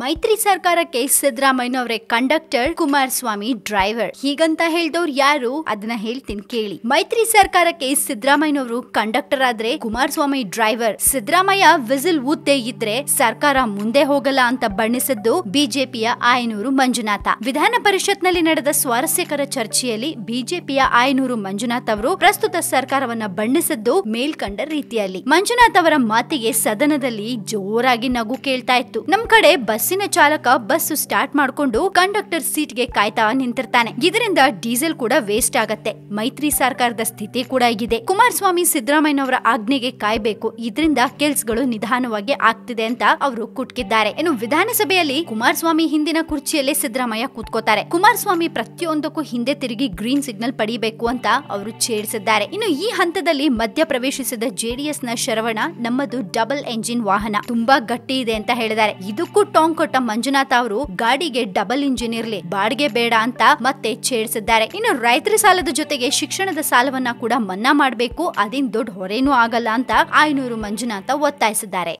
ಮೈತ್ರಿ ಸರ್ಕಾರಕ್ಕೆ ಸಿದ್ದರಾಮಯ್ಯನವರೇ ಕಂಡಕ್ಟರ್, ಕುಮಾರಸ್ವಾಮಿ ಡ್ರೈವರ್. ಹೀಗಂತ ಹೇಳ್ದವ್ರು ಯಾರು? ಅದನ್ನ ಹೇಳ್ತೀನಿ ಕೇಳಿ. ಮೈತ್ರಿ ಸರ್ಕಾರಕ್ಕೆ ಸಿದ್ದರಾಮಯ್ಯ ಅವರು ಕಂಡಕ್ಟರ್ ಆದ್ರೆ ಕುಮಾರಸ್ವಾಮಿ ಡ್ರೈವರ್. ಸಿದ್ದರಾಮಯ್ಯ ವಿಸಿಲ್ ಊದ್ದೇ ಇದ್ರೆ ಸರ್ಕಾರ ಮುಂದೆ ಹೋಗಲ್ಲ ಅಂತ ಬಣ್ಣಿಸಿದ್ದು ಬಿಜೆಪಿಯ ಆಯನೂರು ಮಂಜುನಾಥ. ವಿಧಾನ ಪರಿಷತ್ನಲ್ಲಿ ನಡೆದ ಸ್ವಾರಸ್ಯಕರ ಚರ್ಚೆಯಲ್ಲಿ ಬಿಜೆಪಿಯ ಆಯನೂರು ಮಂಜುನಾಥ್ ಅವರು ಪ್ರಸ್ತುತ ಸರ್ಕಾರವನ್ನ ಬಣ್ಣಿಸಿದ್ದು ಮೇಲ್ಕಂಡ ರೀತಿಯಲ್ಲಿ. ಮಂಜುನಾಥ್ ಅವರ ಮಾತಿಗೆ ಸದನದಲ್ಲಿ ಜೋರಾಗಿ ನಗು ಕೇಳ್ತಾ ಇತ್ತು. ನಮ್ ಕಡೆ ಬಸ್ಸಿನ ಚಾಲಕ ಬಸ್ ಸ್ಟಾರ್ಟ್ ಮಾಡ್ಕೊಂಡು ಕಂಡಕ್ಟರ್ ಸೀಟ್ಗೆ ಕಾಯ್ತಾ ನಿಂತಿರ್ತಾನೆ. ಇದರಿಂದ ಡೀಸೆಲ್ ಕೂಡ ವೇಸ್ಟ್ ಆಗತ್ತೆ. ಮೈತ್ರಿ ಸರ್ಕಾರದ ಸ್ಥಿತಿ ಕೂಡ ಇದೆ. ಕುಮಾರಸ್ವಾಮಿ ಸಿದ್ದರಾಮಯ್ಯನವರ ಆಜ್ಞೆಗೆ ಕಾಯ್ಬೇಕು. ಇದರಿಂದ ಕೆಲ್ಸಗಳು ನಿಧಾನವಾಗಿ ಆಗ್ತಿದೆ ಅಂತ ಅವರು ಕುಟ್ಕಿದ್ದಾರೆ. ಇನ್ನು ವಿಧಾನಸಭೆಯಲ್ಲಿ ಕುಮಾರಸ್ವಾಮಿ ಹಿಂದಿನ ಕುರ್ಚಿಯಲ್ಲೇ ಸಿದ್ದರಾಮಯ್ಯ ಕೂತ್ಕೋತಾರೆ. ಕುಮಾರಸ್ವಾಮಿ ಪ್ರತಿಯೊಂದಕ್ಕೂ ಹಿಂದೆ ತಿರುಗಿ ಗ್ರೀನ್ ಸಿಗ್ನಲ್ ಪಡಿಬೇಕು ಅಂತ ಅವರು ಛೇಡಿಸಿದ್ದಾರೆ. ಇನ್ನು ಈ ಹಂತದಲ್ಲಿ ಮಧ್ಯ ಪ್ರವೇಶಿಸಿದ ಜೆಡಿಎಸ್ನ ಶರವಣ ನಮ್ಮದು ಡಬಲ್ ಎಂಜಿನ್ ವಾಹನ. ತುಂಬಾ ಗಟ್ಟಿ ಇದೆ ಅಂತ ಹೇಳಿದ್ದಾರೆ. ಇದಕ್ಕೂ ಟಾಂಗ್ ಕೊಟ್ಟ ಮಂಜುನಾಥ್ ಅವರು ಗಾಡಿಗೆ ಡಬಲ್ ಇಂಜಿನ್ ಇರ್ಲಿ, ಬಾಡಿಗೆ ಬೇಡ ಅಂತ ಮತ್ತೆ ಛೇಡಿಸಿದ್ದಾರೆ. ಇನ್ನು ರೈತರ ಸಾಲದ ಜೊತೆಗೆ ಶಿಕ್ಷಣದ ಸಾಲವನ್ನ ಕೂಡ ಮನ್ನಾ ಮಾಡಬೇಕು, ಅದಿನ್ ದೊಡ್ಡ ಹೊರೇನೂ ಆಗಲ್ಲ ಅಂತ ಆಯನೂರು ಮಂಜುನಾಥ ಒತ್ತಾಯಿಸಿದ್ದಾರೆ.